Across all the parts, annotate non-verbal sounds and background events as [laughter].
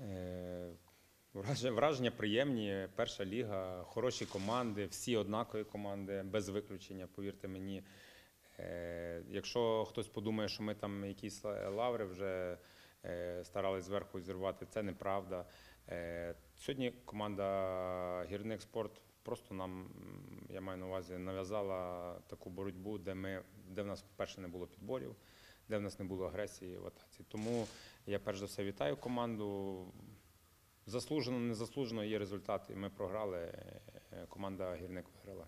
Е, враж- Враження приємні. Перша ліга, хороші команди, всі однакові команди, без виключення, повірте мені. Е, Якщо хтось подумає, що ми там якісь лаври вже е, старались зверху зірвати, це неправда. Сьогодні команда Гірник Спорт просто нам, я маю на увазі, нав'язала таку боротьбу, де ми, де в нас, по-перше, не було підборів, де в нас не було агресії в атаці. Тому я перш за все вітаю команду. Заслужено, незаслужено є результати. Ми програли. Команда гірник виграла.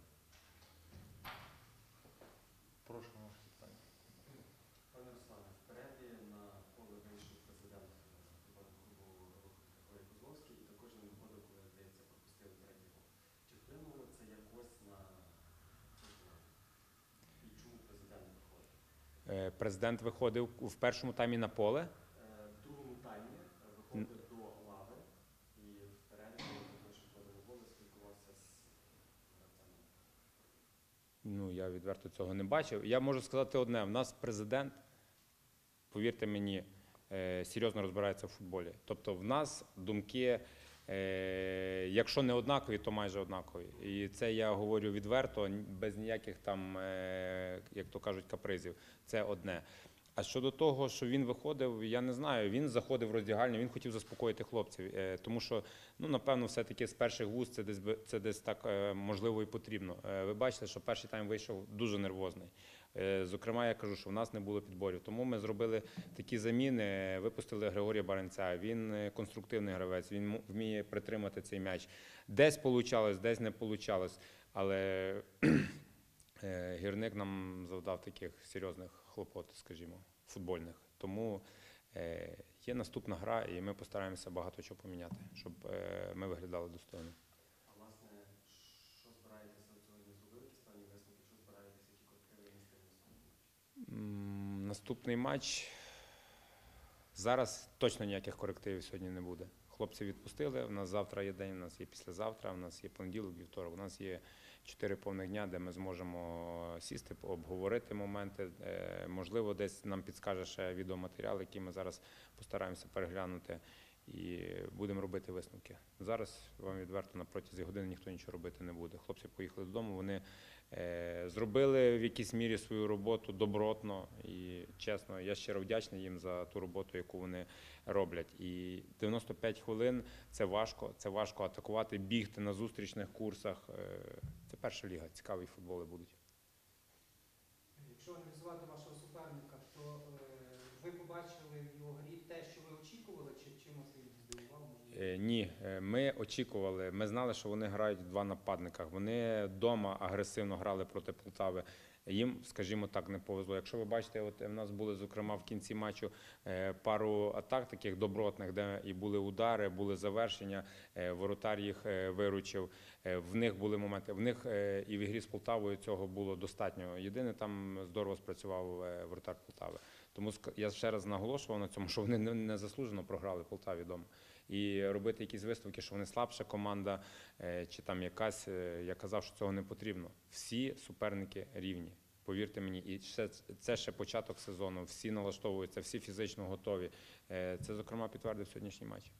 Президент виходив в першому таймі на поле. Е, В другому таймі е, виходив до лави і в коли ще входили спілкувався з гравцями. Ну, я відверто цього не бачив. Я можу сказати одне: в нас президент, повірте мені, е, серйозно розбирається в футболі. Тобто, в нас думки, е, якщо не однакові, то майже однакові. І це я говорю відверто, без ніяких там, е, як то кажуть, капризів. Це одне. А щодо того, що він виходив, я не знаю. Він заходив в роздягальню, він хотів заспокоїти хлопців, е, тому що ну напевно, все-таки з перших вуст це десь це десь так е, можливо і потрібно. Е, Ви бачите, що перший тайм вийшов дуже нервозний. Е, Зокрема, я кажу, що в нас не було підборів. Тому ми зробили такі заміни. Випустили Григорія Баранця. Він е, конструктивний гравець, він вміє притримати цей м'яч. Десь получалось, десь не получалось. Але [clears throat] е, гірник нам завдав таких серйозних хлопот, скажімо, футбольних. Тому є наступна гра, і ми постараємося багато чого поміняти, щоб ми виглядали достойно. А власне, що збираєтеся от сьогодні зробити, якісь певні висновки, що збираєтеся, які корективи внести в наступному матчі? М, Наступний матч. Зараз точно ніяких корективів сьогодні не буде. Хлопці відпустили. У нас завтра є день, у нас є післязавтра, у нас є понеділок, вівторок. У нас є чотири повних дня, де ми зможемо сісти, обговорити моменти. Е, Можливо, десь нам підскаже ще відеоматеріал, який ми зараз постараємося переглянути. І будемо робити висновки. Зараз вам відверто на протязі години ніхто нічого робити не буде. Хлопці поїхали додому. Вони зробили в якійсь мірі свою роботу добротно і чесно. Я щиро вдячний їм за ту роботу, яку вони роблять. І 95 хвилин це важко. Це важко атакувати, бігти на зустрічних курсах. Е, Це перша ліга. Цікаві футболи будуть. Якщо аналізувати вашого суперника, то е, ви побачили в його грі те, що ви очікували, чи чимось він здивував? Е, Ні, е, ми очікували. Ми знали, що вони грають в два нападниках. Вони вдома агресивно грали проти Полтави. Їм, скажімо так, не повезло. Якщо ви бачите, от в нас були зокрема в кінці матчу е, пару атак таких добротних, де і були удари, були завершення. е, Воротар їх е, виручив. Е, В них були моменти. В них е, і в ігрі з Полтавою цього було достатньо. Єдине там здорово спрацював е, воротар Полтави. Тому я ще раз наголошував на цьому, що вони не- незаслужено програли Полтаві вдома. І робити якісь висновки, що вони слабша команда, е, чи там якась. е, Я казав, що цього не потрібно. Всі суперники рівні. Повірте мені, і ще, це ще початок сезону. Всі налаштовуються, всі фізично готові. Е, Це, зокрема, підтвердив сьогоднішній матч.